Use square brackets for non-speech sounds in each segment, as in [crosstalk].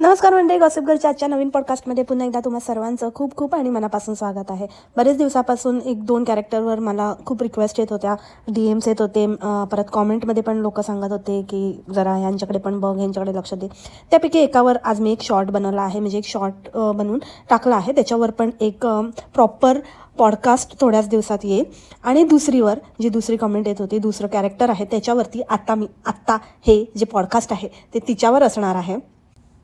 नमस्कार मंडळी गॉसिपगरच्या आजच्या नवीन पॉडकास्टमध्ये पुन्हा एकदा तुम्हा सर्वांचं खूप खूप आणि मनापासून स्वागत आहे. बरेच दिवसापासून एक दोन कॅरेक्टरवर मला खूप रिक्वेस्ट येत होत्या. डी एम्स येत होते परत कॉमेंटमध्ये पण लोक सांगत होते की जरा यांच्याकडे पण बघ यांच्याकडे लक्ष दे. त्यापैकी एकावर आज मी एक शॉर्ट बनवला आहे म्हणजे एक शॉर्ट बनवून टाकला आहे. त्याच्यावर पण एक प्रॉपर पॉडकास्ट थोड्याच दिवसात येईल. आणि दुसरीवर जी दुसरी कमेंट येत होती दुसरं कॅरेक्टर आहे त्याच्यावरती आत्ता मी आत्ता हे जे पॉडकास्ट आहे ते तिच्यावर असणार आहे.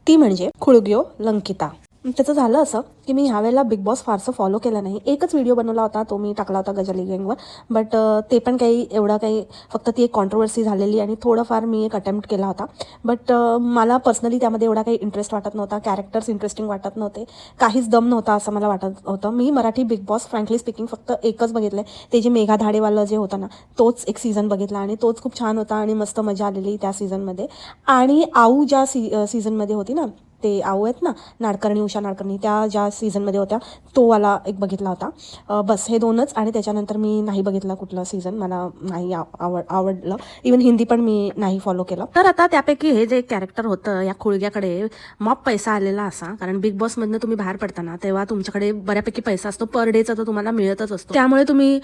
ती म्हणजे खुळग्यो लंकिता. त्याचं झालं असं की मी ह्यावेळेला बिग बॉस फारसं फॉलो केलं नाही. एकच व्हिडिओ बनवला होता तो मी टाकला होता गजाली गँगवर बट ते पण काही एवढं काही फक्त ती एक कॉन्ट्रोवर्सी झालेली आणि थोडंफार मी एक अटेम्प्ट केला होता. बट मला पर्सनली त्यामध्ये एवढा काही इंटरेस्ट वाटत नव्हता कॅरेक्टर्स इंटरेस्टिंग वाटत नव्हते काहीच दम नव्हता असं मला वाटत होतं. मी Marathi Bigg Boss frankly speaking फक्त एकच बघितलं आहे ते जे मेघा धाडेवालं जे होतं ना तोच एक सीझन बघितला आणि तोच खूप छान होता आणि मस्त मजा आलेली त्या सीझनमध्ये आणि आऊ ज्या सी सीझनमध्ये होती ना ते आऊ आहेत ना नाडकर्णी उषा नाडकर्णी त्या ज्या सीझनमध्ये होत्या तो वाला एक बघितला होता. बस हे दोनच आणि त्याच्यानंतर मी नाही बघितला कुठला सीझन मला नाही आव- आवड आवडलं. इवन हिंदी पण मी नाही फॉलो केलं. तर आता त्यापैकी हे जे कॅरेक्टर होतं या खुळग्याकडे मॉप पैसा आलेला असा कारण बिग बॉसमधनं तुम्ही बाहेर पडताना तेव्हा तुमच्याकडे बऱ्यापैकी पैसा असतो पर डेचा तर तुम्हाला मिळतच असतो. त्यामुळे तुम्ही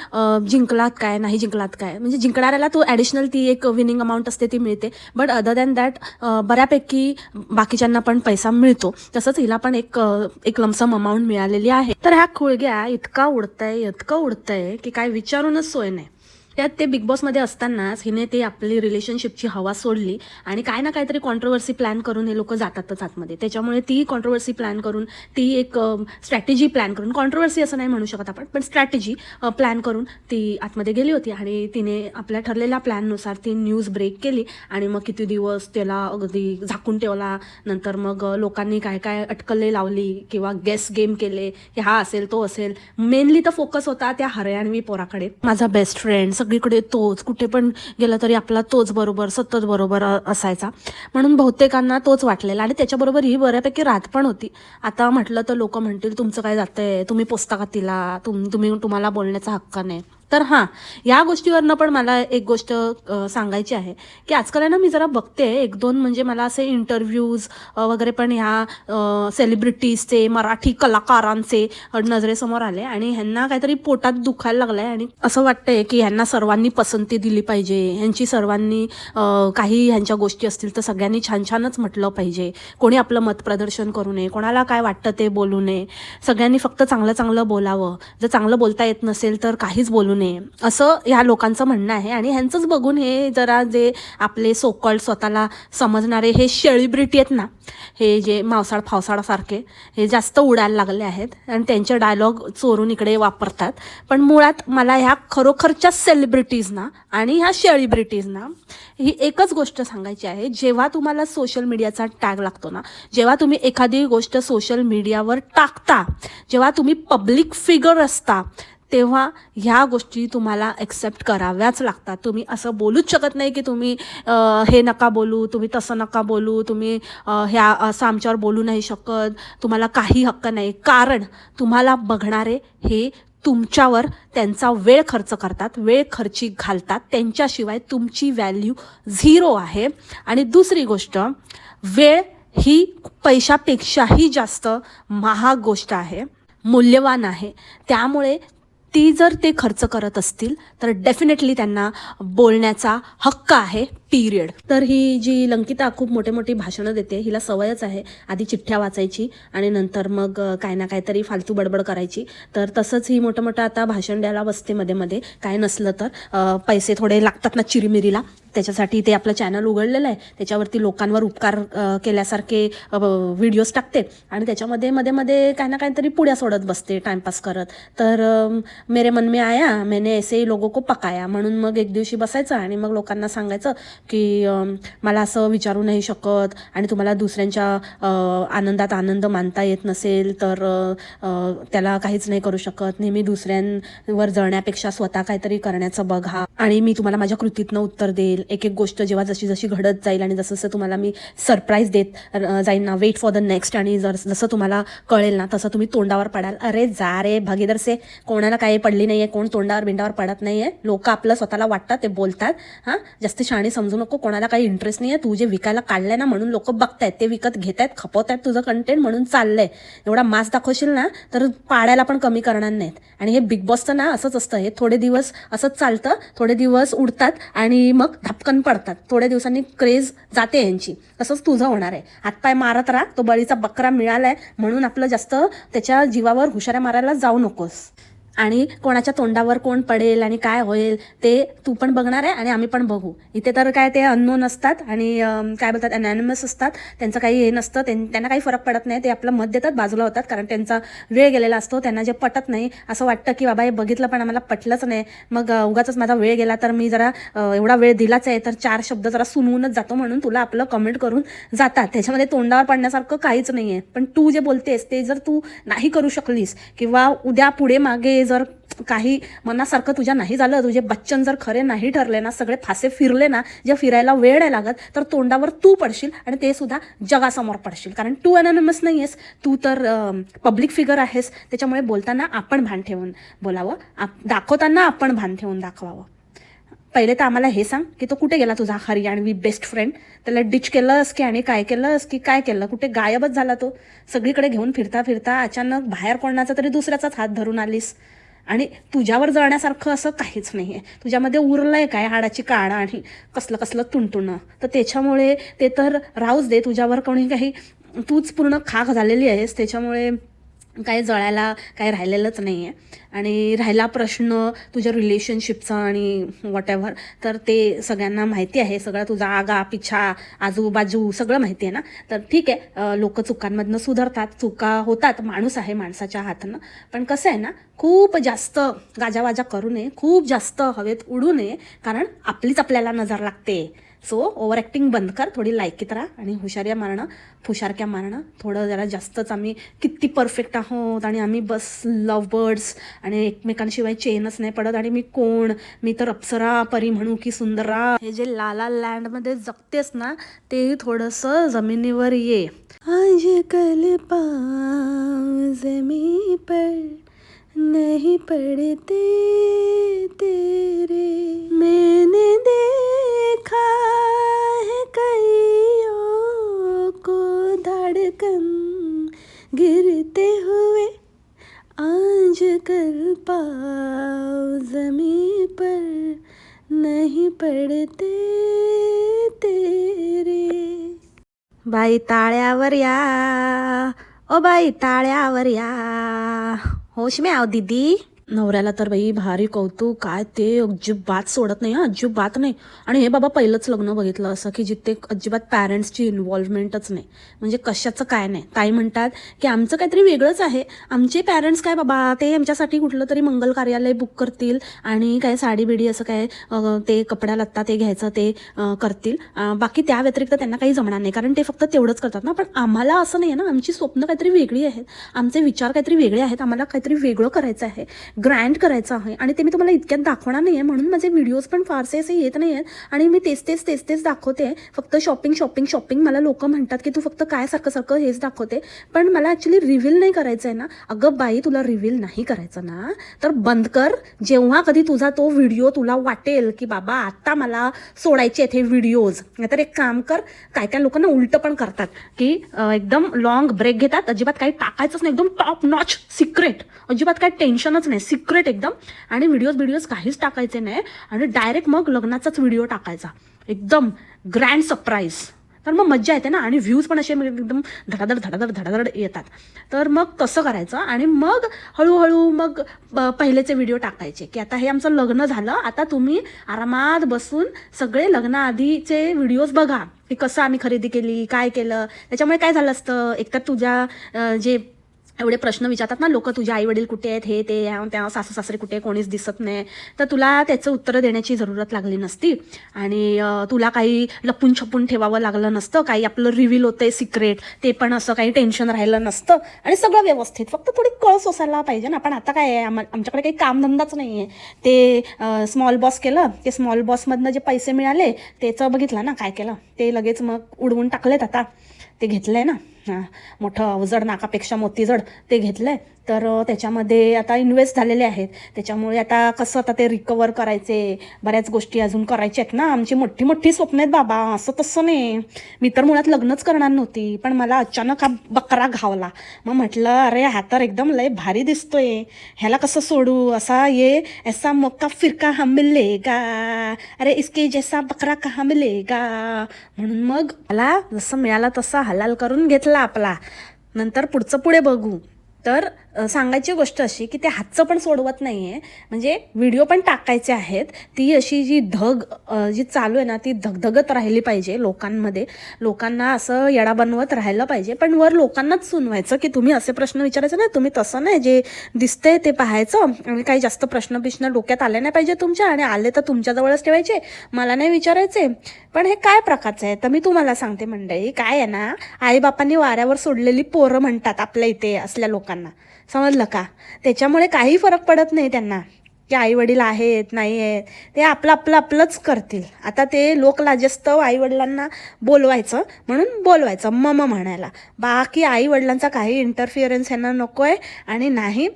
जिंकलात काय नाही जिंकलात काय? म्हणजे जिंकणाऱ्याला तो ॲडिशनल ती एक विनिंग अमाऊंट असते ती मिळते. बट अदर दॅन दॅट बऱ्यापैकी बाकीच्यांना पण पैसा मिळतो. तसंच हिला पण एक एक लमसम अमाऊंट मिळालेली आहे. तर ह्या खुळग्या इतका उडतंय इतकं उडतंय की काय विचारूनच सोय नाही. त्यात ते बिग बॉसमध्ये असतानाच हिने ते आपली रिलेशनशिपची हवा सोडली आणि काय ना काहीतरी कॉन्ट्रोवर्सी प्लॅन करून हे लोक जातातच आतमध्ये. त्याच्यामुळे ती कॉन्ट्रोवर्सी प्लॅन करून ती एक स्ट्रॅटेजी प्लॅन करून कॉन्ट्रोवर्सी असं नाही म्हणू शकत आपण पण स्ट्रॅटेजी प्लॅन करून ती आतमध्ये गेली होती आणि तिने आपल्या ठरलेल्या प्लॅननुसार ती न्यूज ब्रेक केली आणि मग किती दिवस त्याला अगदी झाकून ठेवला नंतर मग लोकांनी काय काय अटकले लावली किंवा गेस गेम केले की हा असेल तो असेल. मेनली तर फोकस होता त्या हरियाणवी पोराकडे. माझा बेस्ट फ्रेंड सगळीकडे तोच. कुठे पण गेला तरी आपला तोच बरोबर सतत बरोबर असायचा. म्हणून बहुतेकांना तोच वाटलेला आणि त्याच्याबरोबर ही बऱ्यापैकी रात पण होती. आता म्हटलं तर लोक म्हणतील तुमचं काय जातंय? तुम्ही पोचता का तिला तुम तुम्ही तुम्हाला बोलण्याचा हक्क नाही. तर हां या गोष्टीवरनं पण मला एक गोष्ट सांगायची आहे की आजकाल आहे ना मी जरा बघते एक दोन म्हणजे मला असे इंटरव्ह्यूज वगैरे पण ह्या सेलिब्रिटीजचे मराठी कलाकारांचे नजरेसमोर आले आणि ह्यांना काहीतरी पोटात दुखायला लागलंय आणि असं वाटतंय की ह्यांना सर्वांनी पसंती दिली पाहिजे ह्यांची सर्वांनी काही ह्यांच्या गोष्टी असतील तर सगळ्यांनी छान छानच म्हटलं पाहिजे. कोणी आपलं मत प्रदर्शन करू नये कोणाला काय वाटतं ते बोलू नये. सगळ्यांनी फक्त चांगलं चांगलं बोलावं. जर चांगलं बोलता येत नसेल तर काहीच बोलू नये. असं ह्या लोकांचं म्हणणं आहे. आणि ह्यांचंच बघून हे जरा जे आपले सोकॉल स्वतःला समजणारे हे सेलिब्रिटी आहेत ना हे जे मावसाळ फावसाळासारखे हे जास्त उडायला लागले आहेत. आणि त्यांचे डायलॉग चोरून इकडे वापरतात. पण मुळात मला ह्या खरोखरच्या सेलिब्रिटीजना आणि ह्या सेलिब्रिटीजना ही एकच गोष्ट सांगायची आहे. जेव्हा तुम्हाला सोशल मीडियाचा टॅग लागतो ना जेव्हा तुम्ही एखादी गोष्ट सोशल मीडियावर टाकता जेव्हा तुम्ही पब्लिक फिगर असता तेव्हा ह्या गोष्टी तुम्हाला ॲक्सेप्ट कराव्याच लागतात. तुम्ही असं बोलूच शकत नाही की तुम्ही हे नका बोलू तुम्ही तसं नका बोलू तुम्ही ह्या असं आमच्यावर बोलू नाही शकत. तुम्हाला काही हक्क नाही. कारण तुम्हाला बघणारे हे तुमच्यावर त्यांचा वेळ खर्च करतात वेळ खर्ची घालतात. त्यांच्याशिवाय तुमची व्हॅल्यू झिरो आहे. आणि दुसरी गोष्ट वेळ ही पैशापेक्षाही जास्त महाग गोष्ट आहे. मूल्यवान आहे. त्यामुळे ती जर ते खर्च करत असतील तर डेफिनेटली त्यांना बोलण्याचा हक्क आहे पिरियड तर ही जी लंकिता खूप मोठे मोठी भाषणं देते हिला सवयच आहे आधी चिठ्ठ्या वाचायची आणि नंतर मग काय ना काहीतरी फालतू बडबड करायची. तर तसंच ही मोठं मोठं आता भाषण द्यायला बसते मध्ये मध्ये. काय नसलं तर पैसे थोडे लागतात ना चिरीमिरीला. त्याच्यासाठी ते आपलं चॅनल उघडलेलं आहे. त्याच्यावरती लोकांवर उपकार केल्यासारखे व्हिडिओज टाकते. आणि त्याच्यामध्ये मध्ये मध्ये काय ना काहीतरी पुड्या सोडत बसते टाइमपास करत. तर मेरे मन में आया मैंने ऐसे ही लोगों को पकाया. म्हणून मग एक दिवशी बसायचं आणि मग लोकांना सांगायचं की मला असं विचारू नाही शकत आणि तुम्हाला दुसऱ्यांच्या आनंदात आनंद मानता येत नसेल तर त्याला काहीच नाही करू शकत. नेहमी दुसऱ्यांवर जळण्यापेक्षा स्वतः काहीतरी करण्याचं बघा. आणि मी तुम्हाला माझ्या कृतीतनं उत्तर देईल. एक एक गोष्ट जेव्हा जशी जशी घडत जाईल आणि जसं जसं तुम्हाला मी सरप्राईज देत जाईल जाईन ना वेट फॉर द नेक्स्ट आणि जर जसं तुम्हाला कळेल ना तसं तुम्ही तोंडावर पडाल. अरे जा रे भगीदर से कोणाला काही काय पडली नाही आहे कोण तोंडावर बिंडावर पडत नाही आहे लोक आपलं स्वतःला वाटतात ते बोलतात. हां जास्त शाणी समजू नको कोणाला काही इंटरेस्ट नाही आहे तू जे विकायला काढलंय ना म्हणून लोक बघतायत ते विकत घेत आहेत खपवत आहेत तुझं कंटेंट म्हणून चाललंय. एवढा मास दाखवशील ना तर पाळायला पण कमी करणार नाहीत. आणि हे बिग बॉसचं ना असंच असतं हे थोडे दिवस असंच चालतं थोडे दिवस उडतात आणि मग धपकन पडतात. थोड्या दिवसांनी क्रेज जाते यांची. तसंच तुझं होणार आहे. हातपाय मारत राहा तो बळीचा बकरा मिळालाय म्हणून आपलं जास्त त्याच्या जीवावर हुशाऱ्या मारायला जाऊ नकोस. आणि कोणाच्या तोंडावर कोण पडेल आणि काय होईल ते तू पण बघणार आहे आणि आम्ही पण बघू. इथे तर काय ते अननोन असतात आणि काय बोलतात अनॅनिमस असतात. त्यांचं काही हे नसतं. त्यां- त्यांना काही फरक पडत नाही. ते आपलं मत देतात बाजूला होतात. कारण त्यांचा वेळ गेलेला असतो. त्यांना जे पटत नाही असं वाटतं की बाबा हे बघितलं पण आम्हाला पटलंच नाही. मग उगाच उगाचच माझा वेळ गेला तर मी जरा एवढा वेळ दिलाच आहे तर चार शब्द जरा सुनवूनच जातो म्हणून तुला आपलं कमेंट करून जातात. त्याच्यामध्ये तोंडावर पडण्यासारखं काहीच नाही आहे पण तू जे बोलतेस ते जर तू नाही करू शकलीस किंवा उद्या पुढे मागे जर काही मनासारखं तुझ्या नाही झालं तुझे बच्चन जर खरे नाही ठरले ना सगळे फासे फिरले ना जे फिरायला वेळ नाही लागत तर तोंडावर तू पडशील आणि ते सुद्धा जगासमोर पडशील. कारण तू अनॉनमस नाही आहेस तू तर पब्लिक फिगर आहेस. त्याच्यामुळे बोलताना आपण भान ठेवून बोलावं आप दाखवताना आपण भान ठेवून दाखवावं. पहिले तर आम्हाला हे सांग की तो कुठे गेला तुझा हरी आणि वी बेस्ट फ्रेंड त्याला डिच केलंस की आणि काय केलंस की काय केलं? कुठे गायबच झाला तो? सगळीकडे घेऊन फिरता फिरता अचानक बाहेर कोणाचा तरी दुसऱ्याचाच हात धरून आलीस. आणि तुझ्यावर जळण्यासारखं असं काहीच नाही आहे तुझ्यामध्ये उरलंय काय हाडाची काळा आणि कसलं कसलं तुणतुणं? तर त्याच्यामुळे ते तर राहूच दे. तुझ्यावर कोणी काही तूच पूर्ण खाक झालेली आहेस. त्याच्यामुळे काही जळायला काही राहिलेलंच नाही आहे आणि राहिला प्रश्न तुझ्या रिलेशनशिपचा आणि वॉट एव्हर तर ते सगळ्यांना माहिती आहे. सगळं तुझा आगा पिछा आजूबाजू सगळं माहिती आहे ना? तर ठीक आहे लोक चुकांमधनं सुधारतात. चुका होतात. माणूस आहे माणसाच्या हातानं. पण कसं आहे ना खूप जास्त गाजावाजा करू नये. खूप जास्त हवेत उडू नये. कारण आपलीच आपल्याला नजर लागते. सो ओव्हर ॲक्टिंग बंद कर थोडी लायकीत राहा आणि हुशाऱ्या मारणं फुशारक्या मारणं. थोडं जरा जास्तच आम्ही किती परफेक्ट आहोत आणि आम्ही बस लव बर्ड्स आणि एकमेकांशिवाय चेनच नाही पडत आणि मी कोण? मी तर अप्सरा परी म्हणू की सुंदरा. हे जे लाला लँडमध्ये जगतेस ना ते थोडंसं जमिनीवर ये. आज कल पाव जमी पर नहीं पड़ते तेरे। मैंने देखा है कईयों को धड़कन गिरते हुए। आज कर पाओ जमीन पर नहीं पड़ते तेरे। बाई ताळ्यावर या ओ बाई ताळ्यावर या। હોશ મેં આવ દીદી. नवऱ्याला तर बाई भारी कौतुक. काय ते अजिबात सोडत नाही हा अजिबात नाही. आणि हे बाबा पहिलंच लग्न बघितलं असं की जिथे अजिबात पॅरेंट्सची इन्व्हॉल्वमेंटच नाही. म्हणजे कशाचं काय नाही. ताई म्हणतात की आमचं काहीतरी वेगळंच आहे. आमचे पॅरेंट्स काय बाबा ते आमच्यासाठी कुठलं तरी मंगल कार्यालय बुक करतील आणि काय साडी बिडी असं काय ते कपड्या लत्ता ते घ्यायचं ते करतील. बाकी त्या व्यतिरिक्त त्यांना काही जमणार नाही. कारण ते फक्त तेवढंच करतात ना. पण आम्हाला असं नाही आहे ना. आमची स्वप्न काहीतरी वेगळी आहेत. आमचे विचार काहीतरी वेगळे आहेत. आम्हाला काहीतरी वेगळं करायचं आहे. ग्रँड करायचं आहे आणि ते मी तुम्हाला इतक्यात दाखवणार नाही आहे म्हणून माझे व्हिडिओज पण फारसे असे येत नाही आहेत आणि मी तेच तेच तेच तेच दाखवते. फक्त शॉपिंग शॉपिंग शॉपिंग मला लोक म्हणतात की तू फक्त काय सारखं सारखं हेच दाखवते. पण मला ॲक्च्युली रिव्हील नाही करायचं आहे ना. अगं बाई तुला रिव्हील नाही करायचं ना. तर बंद कर. जेव्हा कधी तुझा तो व्हिडिओ तुला वाटेल की बाबा आत्ता मला सोडायचे आहेत हे व्हिडिओज नाहीतर एक काम कर. काय काय लोकांना उलटं पण करतात की एकदम लॉंग ब्रेक घेतात. अजिबात काही टाकायचंच नाही. एकदम टॉप नॉच सिक्रेट अजिबात काही टेन्शनच नाही. सिक्रेट एकदम. आणि व्हिडिओज व्हिडिओज काहीच टाकायचे नाही. आणि डायरेक्ट मग लग्नाचाच व्हिडिओ टाकायचा. एकदम ग्रँड सरप्राईज तर मग मज्जा येते ना. आणि व्ह्यूज पण असे एकदम धडाधड धडाधड धडाधड येतात. तर मग तसं करायचं? आणि मग हळूहळू मग पहिलेचे व्हिडिओ टाकायचे. की आता हे आमचं लग्न झालं. आता तुम्ही आरामात बसून सगळे लग्नाआधीचे व्हिडिओज बघा. की कसं आम्ही खरेदी केली काय केलं? त्याच्यामुळे काय झालं असतं? एकतर तुझ्या जे एवढे प्रश्न विचारतात ना लोक तुझे आई वडील कुठे आहेत? हे ते त्या सासू सासरे कुठे कोणीच दिसत नाही. तर तुला त्याचं उत्तर देण्याची जरूरत लागली नसती. आणि तुला काही लपून छपून ठेवावं लागलं नसतं. काही आपलं रिव्हील होतंय सिक्रेट ते पण असं काही टेन्शन राहिलं नसतं. आणि सगळं व्यवस्थित. फक्त थोडी कळ सोसायला पाहिजे ना. पण आता काय आहे? आम्हा आमच्याकडे काही कामधंदाच नाही आहे. ते स्मॉल बॉस केलं. ते स्मॉल बॉसमधनं जे पैसे मिळाले त्याचं बघितलं ना? काय केलं? ते लगेच मग उडवून टाकलेत आता. ते घेतलंय ना? मोठं अवजड नाकापेक्षा मोती जड ते घेतलं आहे तर त्याच्यामध्ये आता इन्व्हेस्ट झालेले आहेत. त्याच्यामुळे आता कसं आता ते रिकवर करायचे? बऱ्याच गोष्टी अजून करायच्या आहेत ना. आमची मोठी मोठी स्वप्न आहेत बाबा. असं तसं नाही. मी तर मुळात लग्नच करणार नव्हती. पण मला अचानक हा बकरा घावला. मग म्हटलं अरे हा तर एकदम लय भारी दिसतोय. ह्याला कसं सोडू? असा ये ऐसा मौका फिरका हा मिलेगा. अरे इसके जैसा बकरा कहाँ मिलेगा? म्हणून मग मला जसं मिळाला तसा हलाल करून घेतला. आपला. नंतर पुढचं पुढे बघू. तर सांगायची गोष्ट अशी की ते हातचं पण सोडवत नाही आहे म्हणजे व्हिडिओ पण टाकायचे आहेत. ती अशी जी धग जी चालू आहे ना ती धगधगत राहिली पाहिजे लोकांमध्ये. लोकांना असं येडा बनवत राहिलं पाहिजे. पण वर लोकांनाच सुनवायचं की तुम्ही असे प्रश्न विचारायचे नाही. तुम्ही तसं नाही. जे दिसतंय ते पाहायचं. आणि काही जास्त प्रश्न बिश्न डोक्यात आले नाही पाहिजे तुमच्या. आणि आले तर तुमच्याजवळच ठेवायचे. मला नाही विचारायचे. पण हे काय प्रकारचं आहे? तर मी तुम्हाला सांगते मंडळी. काय आहे ना आईबापांनी वाऱ्यावर सोडलेली पोरं म्हणतात आपल्या इथे असल्या लोकांना. समजलं का? त्याच्यामुळे काही फरक पडत नाही त्यांना. की आई वडील आहेत नाही आहेत ते आपलं आपलं आपलंच करतील. आता ते लोकलाजस्तव आई वडिलांना बोलवायचं म्हणून बोलवायचं मम म्हणायला. बाकी आई वडिलांचा काही इंटरफिअरन्स यांना नको आहे आणि नाही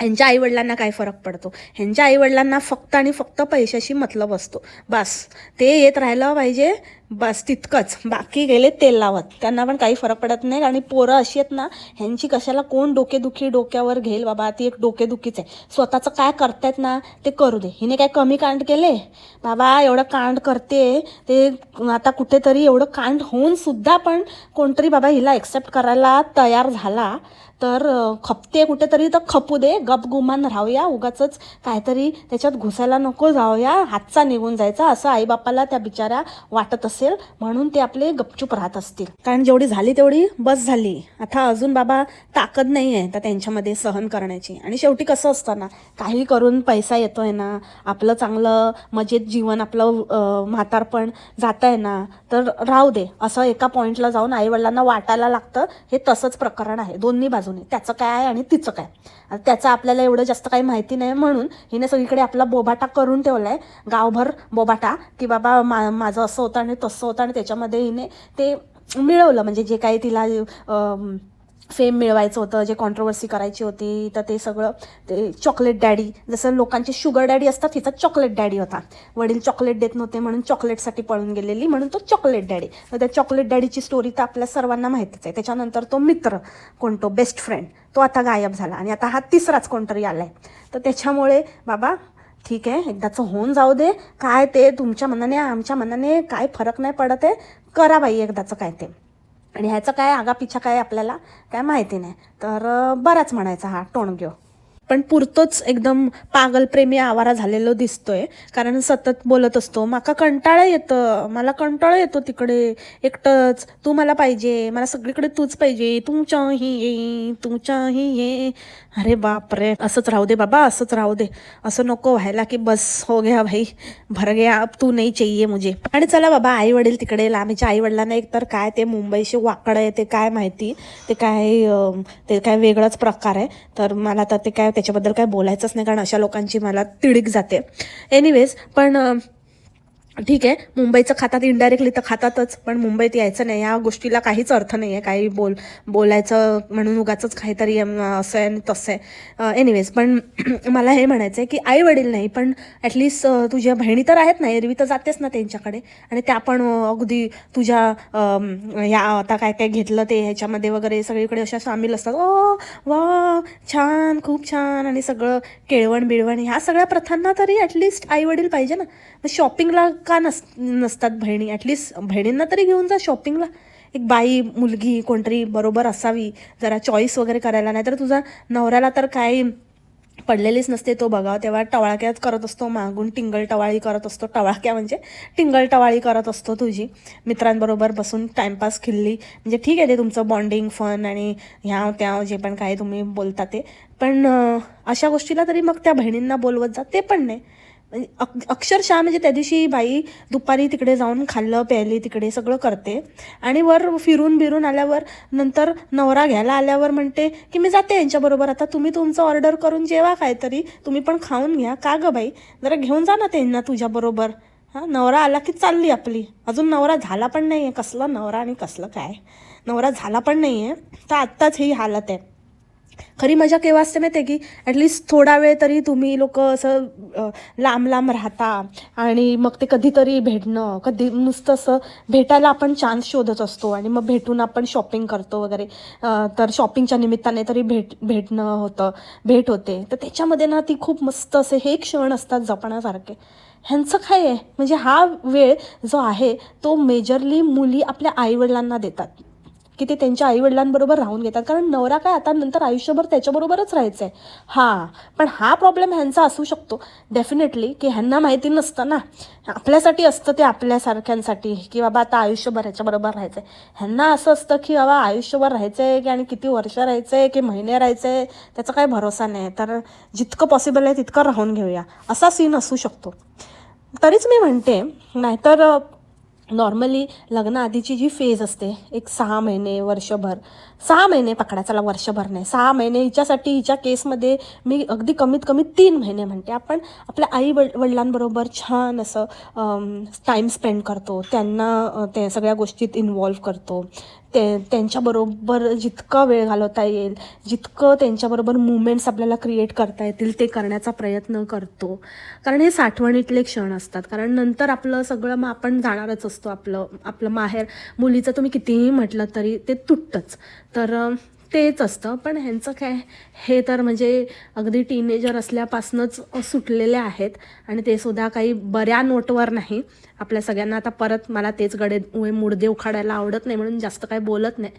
ह्यांच्या आईवडिलांना काय फरक पडतो? ह्यांच्या आईवडिलांना फक्त आणि फक्त पैशाशी मतलब असतो. बस. ते येत राहिलं पाहिजे. बस तितकंच. बाकी गेले तेल लावत. त्यांना पण काही फरक पडत नाही. आणि पोरं अशी आहेत ना ह्यांची कशाला कोण डोकेदुखी डोक्यावर घेईल? बाबा ती एक डोकेदुखीच आहे. स्वतःचं काय करतायत ना ते करू दे. हिने काय कमी कांड केले? बाबा एवढं कांड करते. ते आता कुठेतरी एवढं कांड होऊन सुद्धा पण कोणतरी बाबा हिला एक्सेप्ट करायला तयार झाला. तर खपते कुठेतरी तर खपू दे. गपगुमान राहूया. उगाच काहीतरी त्याच्यात घुसायला नको जाऊया. हातचा निघून जायचा असं आईबापाला त्या बिचाऱ्या वाटत असेल. म्हणून ते आपले गपचूप राहत असतील. कारण जेवढी झाली तेवढी बस झाली. आता अजून बाबा ताकद नाही आहे तर त्यांच्यामध्ये सहन करण्याची. आणि शेवटी कसं असतं ना काही करून पैसा येतोय ना आपलं चांगलं मजेत जीवन आपलं म्हातारपण जात आहे ना तर राहू दे. असं एका पॉईंटला जाऊन आईवडिलांना वाटायला लागतं. हे तसंच प्रकरण आहे. दोन्ही बाजूने त्याचं काय आहे आणि तिचं काय. आता त्याचं आपल्याला एवढं जास्त काही माहिती नाही म्हणून हिने सगळीकडे आपला बोबाटा करून ठेवला आहे गावभर बोबाटा की बाबा मा माझं असं होतं आणि तसं होतं आणि त्याच्यामध्ये हिने ते मिळवलं. म्हणजे जे काही तिला फेम मिळवायचं होतं जे कॉन्ट्रोवर्सी करायची होती तर ते सगळं ते चॉकलेट डॅडी जसं लोकांचे शुगर डॅडी असतात हिचा चॉकलेट डॅडी होता. वडील चॉकलेट देत नव्हते म्हणून चॉकलेटसाठी पळून गेलेली म्हणून तो चॉकलेट डॅडी तर त्या चॉकलेट डॅडीची स्टोरी तर आपल्या सर्वांना माहितीच आहे. त्याच्यानंतर तो मित्र कोणतो? बेस्ट फ्रेंड तो आता गायब झाला आणि आता हा तिसराच कोणतरी आला आहे तर त्याच्यामुळे बाबा ठीक आहे एकदाचं होऊन जाऊ दे. काय ते तुमच्या मनाने आमच्या मनाने काय फरक नाही पडत आहे. करा बाई एकदाचं काय ते. आणि ह्याचं काय आगापिछा काय आपल्याला काय माहिती नाही. तर बराच म्हणायचा हा टोणग्यो पण पुरतोच एकदम पागलप्रेमी आवारा झालेलो दिसतोय. कारण सतत बोलत असतो माका कंटाळा येतं मला कंटाळा येतो तिकडे एकटंच तू मला पाहिजे मला सगळीकडे तूच पाहिजे तुमच्याही ये तुमच्याही ये. अरे बापरे असंच राहू दे बाबा असंच राहू दे. असं नको व्हायला की बस हो गया भाई भर गया अब तू नाही चाहिये मुझे. आणि चला बाबा आई वडील तिकडे लांबीच्या आई वडिलांना एकतर काय ते मुंबईशी वाकडं आहे ते काय माहिती ते काय ते काय वेगळाच प्रकार आहे. तर मला तर ते काय त्याच्याबद्दल काय बोलायचंच नाही कारण अशा लोकांची मला तिडीक जाते. एनिवेज पण ठीक आहे. मुंबईचं खातात इनडायरेक्टली तर खातातच पण मुंबईत यायचं नाही. या गोष्टीला काहीच अर्थ नाही आहे काही बोल बोलायचं म्हणून उगाच काहीतरी असं आहे आणि तसं आहे. एनिवेज पण [clears throat] मला हे म्हणायचं आहे की आई वडील नाही पण ॲटलिस्ट तुझ्या बहिणी तर आहेत ना एरवी तर जातेस ना त्यांच्याकडे. आणि त्या पण अगदी तुझ्या या आता काय काय घेतलं ते ह्याच्यामध्ये वगैरे सगळीकडे अशा सामील असतात. ओ वा छान खूप छान. आणि सगळं केळवण बिळवण ह्या सगळ्या प्रथांना तरी ॲटलिस्ट आई वडील पाहिजे ना. शॉपिंगला का नस नसतात बहिणी? ॲटलिस्ट बहिणींना तरी घेऊन जा शॉपिंगला एक बाई मुलगी कोणतरी बरोबर असावी. जरा चॉईस वगैरे करायला. नाही तर तुझा नवऱ्याला तर काही पडलेलीच नसते तो बघा तेव्हा टवाळक्यात करत असतो मागून टिंगल टवाळी करत असतो. टवाळक्या म्हणजे टिंगल टवाळी करत असतो तुझी. मित्रांबरोबर बसून टाइमपास खिल्ली म्हणजे ठीक आहे ते तुमचं बॉन्डिंग फन आणि ह्या त्या जे पण काही तुम्ही बोलता ते. पण अशा गोष्टीला तरी मग त्या बहिणींना बोलवत जा. ते पण नाही. अक्षरशः म्हणजे त्या दिवशी बाई दुपारी तिकडे जाऊन खाल्लं प्यायली तिकडे सगळं करते. आणि वर फिरून बिरून आल्यावर नंतर नवरा घ्यायला आल्यावर म्हणते की मी जाते यांच्याबरोबर आता तुम्ही तुमचं ऑर्डर करून जेवा काहीतरी तुम्ही पण खाऊन घ्या. का गं बाई? जरा घेऊन जा ना त्यांना तुझ्याबरोबर. हां नवरा आला की चालली आपली. अजून नवरा झाला पण नाही आहे कसला नवरा आणि कसलं काय? नवरा झाला पण नाही आहे तर आत्ताच ही हालत आहे. खरी मजा केव्हा असते माहिती आहे की ॲटलिस्ट थोडा वेळ तरी तुम्ही लोक असं लांब लांब राहता आणि मग ते कधीतरी भेटणं कधी नुसतं असं भेटायला आपण चान्स शोधत असतो आणि मग भेटून आपण शॉपिंग करतो वगैरे. तर शॉपिंगच्या निमित्ताने तरी भेट भेटणं होतं भेट होते. तर त्याच्यामध्ये ना ती खूप मस्त असे हे क्षण असतात जपण्यासारखे. ह्यांचं काय आहे? म्हणजे हा वेळ जो आहे तो मेजरली मुली आपल्या आईवडिलांना देतात. की ते त्यांच्या आईवडिलांबरोबर राहून घेतात. कारण नवरा काय आता नंतर आयुष्यभर त्याच्याबरोबरच राहायचं आहे हां पण हा प्रॉब्लेम ह्यांचा असू शकतो. डेफिनेटली की ह्यांना माहिती नसतं ना. आपल्यासाठी असतं ते आपल्यासारख्यांसाठी की बाबा आता आयुष्यभर ह्याच्याबरोबर राहायचं आहे ह्यांना असं असतं की बाबा आयुष्यभर राहायचं आहे की आणि किती वर्ष राहायचं आहे की महिने राहायचं आहे त्याचा काही भरोसा नाही. तर जितकं पॉसिबल आहे तितकं राहून घेऊया. असा सीन असू शकतो. तरीच मी म्हणते नाहीतर नॉर्मली लग्नाआधीची जी फेज असते एक सहा महिने वर्षभर सहा महिने पकडा चला वर्षभर नाही. सहा महिने हिच्यासाठी हिच्या केसमध्ये मी अगदी कमीत कमी तीन महिने म्हणते. आपण आपल्या आई वड वडिलांबरोबर छान असं टाईम स्पेंड करतो. त्यांना ते सगळ्या गोष्टीत इन्वॉल्व्ह करतो. ते त्यांच्याबरोबर जितका वेळ घालवता येईल जितकं त्यांच्याबरोबर मुवमेंट्स आपल्याला क्रिएट करता येतील ते करण्याचा प्रयत्न करतो. कारण हे साठवणीतले क्षण असतात. कारण नंतर आपलं सगळं मग आपण जाणारच असतो. आपलं आपलं माहेर मुलीचं तुम्ही कितीही म्हटलं तरी ते तुटतंच. तर तेच असतं. पण ह्यांचं काय हे तर म्हणजे अगदी टीनेजर असल्यापासूनच सुटलेले आहेत. आणि ते सुद्धा काही बऱ्या नोटवर नाही. आपल्या सगळ्यांना आता परत मला तेच गडे मुडदे उखाडायला आवडत नाही म्हणून जास्त काही बोलत नाही.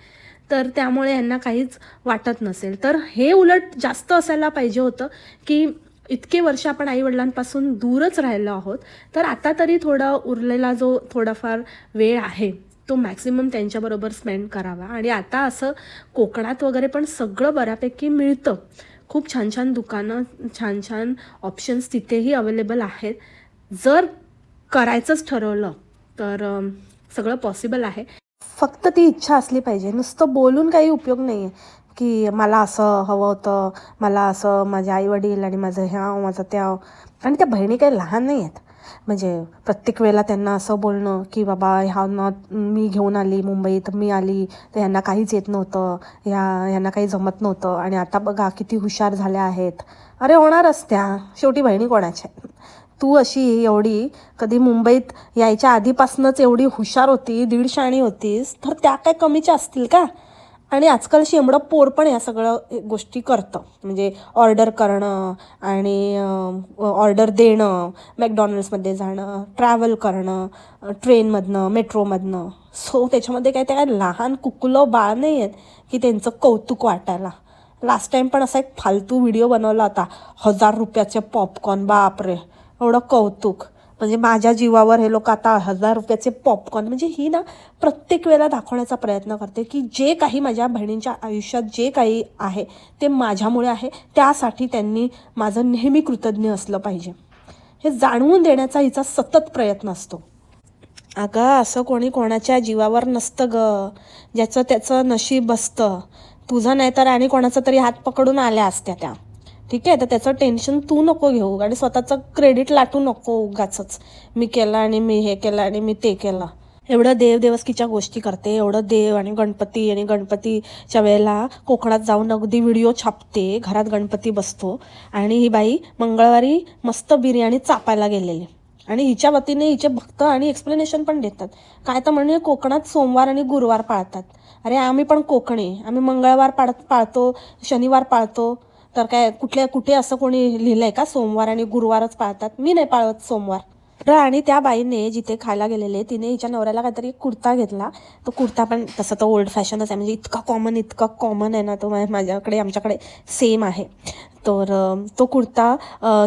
तर त्यामुळे यांना काहीच वाटत नसेल. तर हे उलट जास्त असायला पाहिजे होतं की इतके वर्ष आपण आईवडिलांपासून दूरच राहिलो आहोत. तर आता तरी थोडा उरलेला जो थोडाफार वेळ आहे तो मॅक्सिमम त्यांच्याबरोबर स्पेंड करावा. आणि आता असं कोकणात वगैरे पण सगळं बऱ्यापैकी मिळतं. खूप छान छान दुकानं छान छान ऑप्शन्स तिथेही अवेलेबल आहेत. जर करायचंच ठरवलं तर सगळं पॉसिबल आहे. फक्त ती इच्छा असली पाहिजे. नुसतं बोलून काही उपयोग नाही आहे की मला असं हवं होतं मला असं माझे आईवडील आणि माझं ह्या माझं त्या. आणि त्या बहिणी काही लहान नाही आहेत म्हणजे प्रत्येक वेळेला त्यांना असं बोलणं की बाबा ह्यांना मी घेऊन आली मुंबईत मी आली तर ह्यांना काहीच येत नव्हतं ह्या ह्यांना काही जमत नव्हतं. आणि आता बघा किती हुशार झाल्या आहेत. अरे होणारच त्या शेवटी बहिणी कोणाच्या आहेत? तू अशी एवढी कधी मुंबईत यायच्या आधीपासूनच एवढी हुशार होती दीडशाणी होतीस तर त्या काय कमीच्या असतील का? आणि आजकाल शेंबडं पोर पण या सगळं गोष्टी करतं. म्हणजे ऑर्डर करणं आणि ऑर्डर देणं मॅकडॉनल्ड्समध्ये जाणं ट्रॅव्हल करणं ट्रेनमधनं मेट्रोमधनं सो त्याच्यामध्ये काय ते काय लहान कुकुलं बाळ नाही आहेत की त्यांचं कौतुक वाटायला. लास्ट टाइम पण असा एक फालतू व्हिडिओ बनवला होता. हजार रुपयाचे पॉपकॉर्न बापरे. एवढं कौतुक. म्हणजे माझ्या जीवावर हे लोक आता हजार रुपयाचे पॉपकॉर्न म्हणजे ही ना प्रत्येक वेळेला दाखवण्याचा प्रयत्न करते की जे काही माझ्या बहिणींच्या आयुष्यात जे काही आहे ते माझ्यामुळे आहे त्यासाठी त्यांनी माझं नेहमी कृतज्ञ असलं पाहिजे. हे जाणवून देण्याचा हिचा सतत प्रयत्न असतो. अगं असं कोणी कोणाच्या जीवावर नसतं ग. ज्याचं त्याचं नशीब असतं. तुझं नाही तर आणि कोणाचं तरी हात पकडून आल्या असत्या त्या. ठीक आहे? तर त्याचं टेन्शन तू नको घेऊ. आणि स्वतःचं क्रेडिट लाटू नको उगाचच. मी केलं आणि मी हे केलं आणि मी ते केलं. एवढं देव देवस्कीच्या गोष्टी करते. एवढं देव आणि गणपती आणि गणपतीच्या वेळेला कोकणात जाऊन अगदी व्हिडिओ छापते. घरात गणपती बसतो. आणि ही बाई मंगळवारी मस्त बिर्याणी चापायला गेलेली. आणि हिच्या वतीने हिचे भक्त आणि एक्सप्लेनेशन पण देतात. काय तर म्हणजे कोकणात सोमवार आणि गुरुवार पाळतात. अरे आम्ही पण कोकणी. आम्ही मंगळवार पाळ पाळतो शनिवार पाळतो. तर काय कुठल्या कुठे असं कोणी लिहिलंय का सोमवार आणि गुरुवारच पाळतात? मी नाही पाळत सोमवार. तर आणि त्या बाईने जिथे खायला गेलेले तिने हिच्या नवऱ्याला काहीतरी कुर्ता घेतला. तो कुर्ता पण तसं तो ओल्ड फॅशनच आहे. म्हणजे इतका कॉमन इतका कॉमन आहे ना तो माझ्याकडे आमच्याकडे सेम आहे. तर तो कुर्ता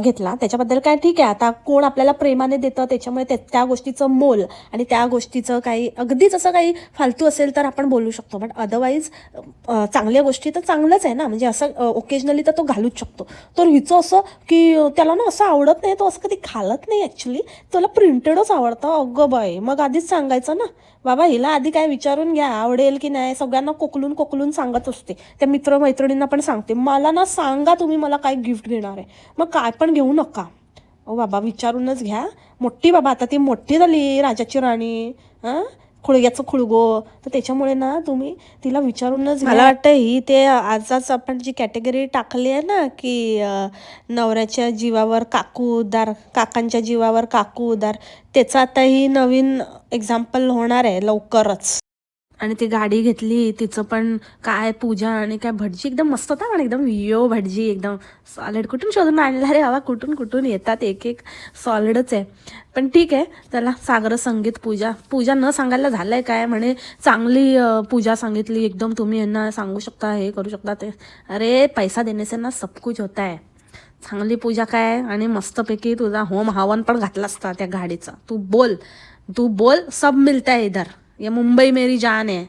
घेतला. त्याच्याबद्दल काय ठीक आहे? आता कोण आपल्याला प्रेमाने देतं त्याच्यामुळे त्या त्या गोष्टीचं मोल आणि त्या गोष्टीचं काही अगदीच असं काही फालतू असेल तर आपण बोलू शकतो. बट अदरवाईज चांगल्या गोष्टी तर चांगलंच आहे ना. म्हणजे असं ओकेजनली तर तो घालूच शकतो. तर हिचं असं की त्याला ना असं आवडत नाही. तो असं कधी घालत नाही ॲक्च्युली त्याला प्रिंटेडच आवडतं. अगं बाय मग आधीच सांगायचं ना. बाबा हिला आधी काय विचारून घ्या आवडेल की नाही? सगळ्यांना कोकलून कोकलून सांगत असते. त्या मित्रमैत्रिणींना पण सांगते मला ना सांगा तुम्ही मला काय गिफ्ट देणार आहे. मग काय पण घेऊ नका. ओ बाबा विचारूनच घ्या. मोठी बाबा आता ती मोठी झाली राजाची राणी. हां? खुळग्याचं खुळगो. तर त्याच्यामुळे ना तुम्ही तिला विचारूनच मला वाटतं ही ते आजच आपण जी कॅटेगरी टाकली आहे ना की नवऱ्याच्या जीवावर काकू उदार काकांच्या जीवावर काकू उदार त्याचं आता ही नवीन एक्झाम्पल होणार आहे लवकरच. आणि ती गाडी घेतली तिचं पण काय पूजा आणि काय भटजी एकदम मस्त होता पण एकदम यो भटजी एकदम सॉलिड कुठून शोधून आणला? रे हवा कुठून कुठून येतात? एक एक सॉलिडच आहे. पण ठीक आहे त्याला सागर संगीत पूजा. पूजा न सांगायला झालंय काय? म्हणे चांगली पूजा सांगितली. एकदम तुम्ही यांना सांगू शकता हे करू शकता ते. अरे पैसा देण्याचे ना सब कुछ होता आहे. चांगली पूजा काय? आणि मस्तपैकी तुझा होम हवन पण घातला असता त्या गाडीचा. तू बोल. तू बोल सब मिलता है इधर. ये मुंबई मेरी जान है।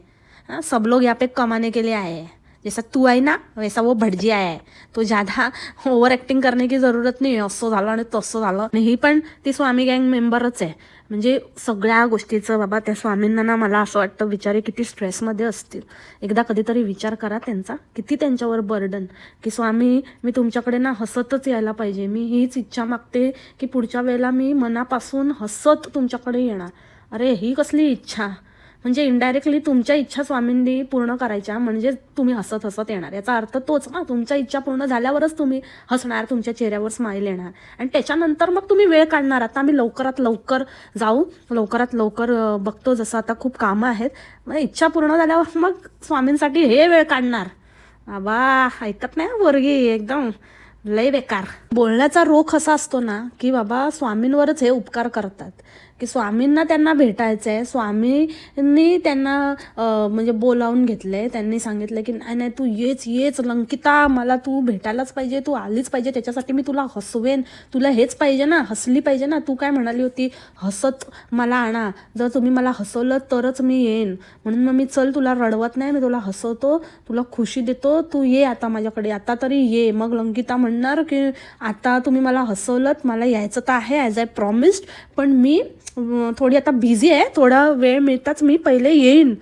हाँ सब लोग यहाँ पे कमाने के लिए आए हैं। जैसा तू आहे ना वैसा वो भटजी आया है। तो ज़्यादा ओव्हर ॲक्टिंग करने की जरूरत नाही असं झालं आणि तसं झालं आणि ही पण ती स्वामी गँग मेंबरच आहे. म्हणजे सगळ्या गोष्टीचं बाबा त्या स्वामींना ना मला असं वाटतं विचारे किती स्ट्रेसमध्ये असतील. एकदा कधीतरी विचार करा त्यांचा. किती त्यांच्यावर बर्डन की स्वामी मी तुमच्याकडे ना हसतच यायला पाहिजे. मी हीच इच्छा मागते की पुढच्या वेळेला मी मनापासून हसत तुमच्याकडे येणार. अरे ही कसली इच्छा. म्हणजे इनडायरेक्टली तुमच्या इच्छा स्वामींनी पूर्ण करायच्या म्हणजे तुम्ही हसत हसत येणार. याचा अर्थ तोच ना तुमच्या इच्छा पूर्ण झाल्यावरच तुम्ही हसणार तुमच्या चेहऱ्यावर स्माईल येणार. आणि त्याच्यानंतर मग तुम्ही वेळ काढणार. आता आम्ही लवकरात लवकर जाऊ लवकरात लवकर बघतो जसं आता खूप कामं आहेत. मग इच्छा पूर्ण झाल्यावर मग स्वामींसाठी हे वेळ काढणार. बाबा ऐकत नाही हं पोरगी एकदम लय बेकार. बोलण्याचा रोख असा असतो ना की बाबा स्वामींवरच हे उपकार करतात. की स्वामींना त्यांना भेटायचं आहे स्वामींनी त्यांना म्हणजे बोलावून घेतलंय. त्यांनी सांगितलं की नाही नाही तू येच येच लंकिता मला तू भेटायलाच पाहिजे तू आलीच पाहिजे त्याच्यासाठी मी तुला हसवेन. तुला हेच पाहिजे ना हसली पाहिजे ना. तू काय म्हणाली होती? हसत मला आणा. जर तुम्ही मला हसवलं तरच मी येईन. म्हणून मग मी चल तुला रडवत नाही मी तुला हसवतो तुला खुशी देतो तू ये आता माझ्याकडे आता तरी ये. मग लंकिता म्हणणार की आता तुम्ही मला हसवलं मला यायचं तर आहे ॲज आय प्रॉमिस्ड पण मी थोडी आता बिझी आहे. थोडा वेळ मिळताच मी पहिले येईन.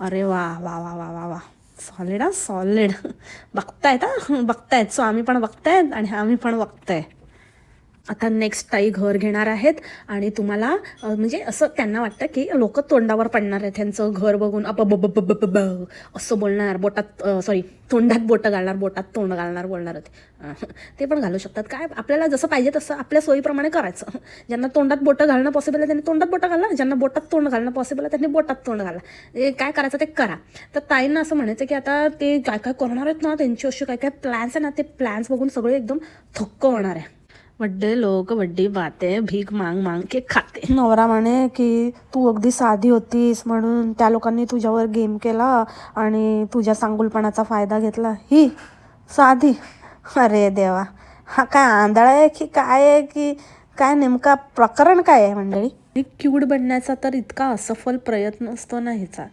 अरे वा वा वा वा वा वा. सॉलिड हा सॉलिड [laughs] बघतायत हा? बघतायत. सो आम्ही पण बघतायत आणि आम्ही पण बघताय. आता नेक्स्ट ताई घर घेणार आहेत आणि तुम्हाला म्हणजे असं त्यांना वाटतं की लोक तोंडावर पडणार आहेत. त्यांचं घर बघून अप ब ब ब असं बोलणार. बोटात सॉरी तोंडात बोटं घालणार बोटात तोंड घालणार बोलणार होते ते पण घालू शकतात. काय आपल्याला जसं पाहिजे तसं आपल्या सोयीप्रमाणे करायचं. ज्यांना तोंडात बोटं घालणं पॉसिबल आहे त्यांनी तोंडात बोटं घाला. ज्यांना बोटात तोंड घालणं पॉसिबल आहे त्यांनी बोटात तोंड घाला. काय करायचं ते करा. तर ताईंना असं म्हणायचं की आता ते काय काय करणार आहेत ना त्यांची अशी काय काय प्लॅन्स आहे ना ते प्लॅन्स बघून सगळे एकदम थक्क होणार आहे. वड्डे लोक वड्डी बाते भीक मांग मांग के खाते नवरा म्हणे की तू अगदी साधी होतीस म्हणून त्या लोकांनी तुझ्यावर गेम केला आणि तुझ्या चांगुलपणाचा फायदा घेतला ही साधी अरे देवा हा काय आंधळा आहे की काय आहे की काय नेमका प्रकरण काय आहे मंडळी क्यूट बनण्याचा तर इतका असफल प्रयत्न असतो ना ह्याचा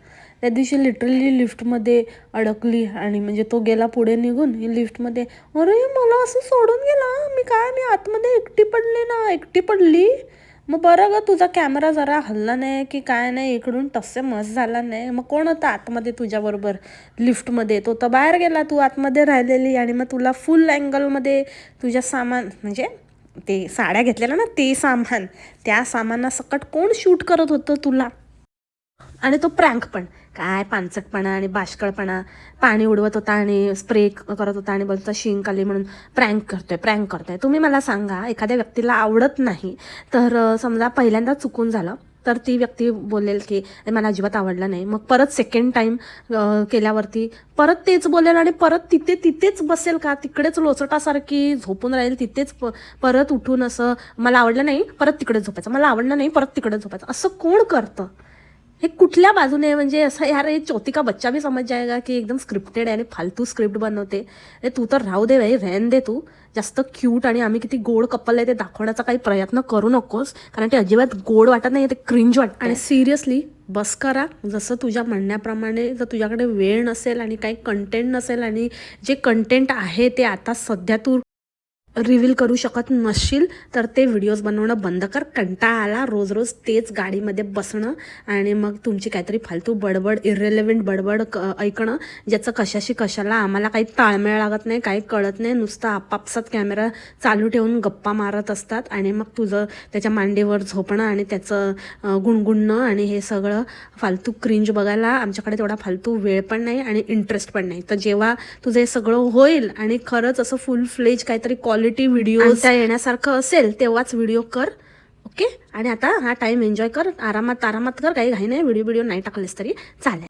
त्या दिवशी लिटरली लिफ्टमध्ये अडकली आणि म्हणजे तो गेला पुढे निघून ही लिफ्टमध्ये अरे मला असं सोडून गेला. मी काय मी आतमध्ये एकटी पडली ना एकटी पडली? मग बरं ग तुझा कॅमेरा जरा हल्ला नाही की काय नाही? इकडून तसे मस झाला नाही. मग कोण होता आतमध्ये तुझ्याबरोबर लिफ्टमध्ये तो तर बाहेर गेला तू आतमध्ये राहिलेली आणि मग तुला फुल अँगलमध्ये तुझ्या सामान म्हणजे ते साड्या घेतलेल्या ना ते सामान त्या सामानासकट कोण शूट करत होतं तुला? आणि तो प्रँक पण. काय पानचटपणा आणि बाष्कळपणा. पाणी उडवत होता आणि स्प्रे करत होता आणि बोलता शिंक आली म्हणून प्रँक करतोय प्रँक करतोय. तुम्ही मला सांगा एखाद्या व्यक्तीला आवडत नाही तर समजा पहिल्यांदा चुकून झालं तर ती व्यक्ती बोलेल की मला अजिबात आवडलं नाही. मग परत सेकंड टाईम केल्यावरती परत तेच बोलेल आणि परत तिथे तिथेच बसेल का? तिकडेच लोचटासारखी झोपून राहील तिथेच प- परत उठून असं मला आवडलं नाही परत तिकडे झोपायचं. मला आवडलं नाही परत तिकडे झोपायचं. असं कोण करतं? हे कुठल्या बाजूने म्हणजे असं यार हे चौतिका बच्चा भी समज जाएगा की एकदम स्क्रिप्टेड आहे आणि फालतू स्क्रिप्ट बनवते. अरे तू तर राहू दे भाई दे तू. जास्त क्यूट आणि आम्ही किती गोड कपल आहे ते दाखवण्याचा काही प्रयत्न करू नकोस. कारण ते अजिबात गोड वाटत नाही ते क्रिंज वाटत आणि सिरियसली बस करा. जसं तुझ्या म्हणण्याप्रमाणे जर तुझ्याकडे वेळ नसेल आणि काही कंटेंट नसेल आणि जे कंटेंट आहे ते आता सध्या तू रिव्हील करू शकत नसशील तर ते व्हिडिओज बनवणं बंद कर. कंटाळा आला रोज रोज तेच गाडीमध्ये बसणं आणि मग तुमची काहीतरी फालतू बडबड इरेलिव्हंट बडबड क ऐकणं ज्याचं कशाशी कशाला आम्हाला काही ताळमेळ लागत नाही काही कळत नाही. नुसतं आपापसात कॅमेरा चालू ठेवून गप्पा मारत असतात आणि मग तुझं त्याच्या मांडीवर झोपणं आणि त्याचं गुणगुणणं आणि हे सगळं फालतू क्रिंज बघायला आमच्याकडे तेवढा फालतू वेळ पण नाही आणि इंटरेस्ट पण नाही. तर जेव्हा तुझं हे सगळं होईल आणि खरंच असं फुल फ्लेज काहीतरी कॉल क्वालिटी व्हिडिओ येण्यासारखं असेल तेव्हाच व्हिडिओ कर ओके आणि आता हा टाइम एन्जॉय कर आरामात आरामात कर काही घाई नाही व्हिडिओ व्हिडिओ नाही टाकलेस तरी चालेल.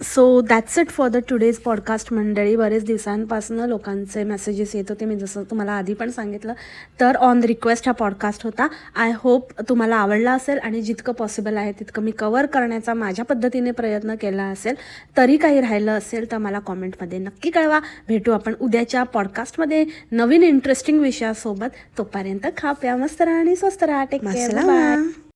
So that's it for the today's podcast मंडळी. बरेच दिवसांपासून लोकांचे मेसेजेस येत होते. मी जसं तुम्हाला आधी पण सांगितलं तर ऑन रिक्वेस्ट हा पॉडकास्ट होता. आय होप तुम्हाला आवडला असेल आणि जितकं पॉसिबल आहे तितकं मी कवर करण्याचा माझ्या पद्धतीने प्रयत्न केला असेल तरी काही राहिलं असेल तर मला कॉमेंटमध्ये नक्की कळवा. भेटू आपण उद्याच्या पॉडकास्टमध्ये नवीन इंटरेस्टिंग विषयासोबत. तोपर्यंत खा प्या मस्त राहा आणि स्वस्त राहा. Take care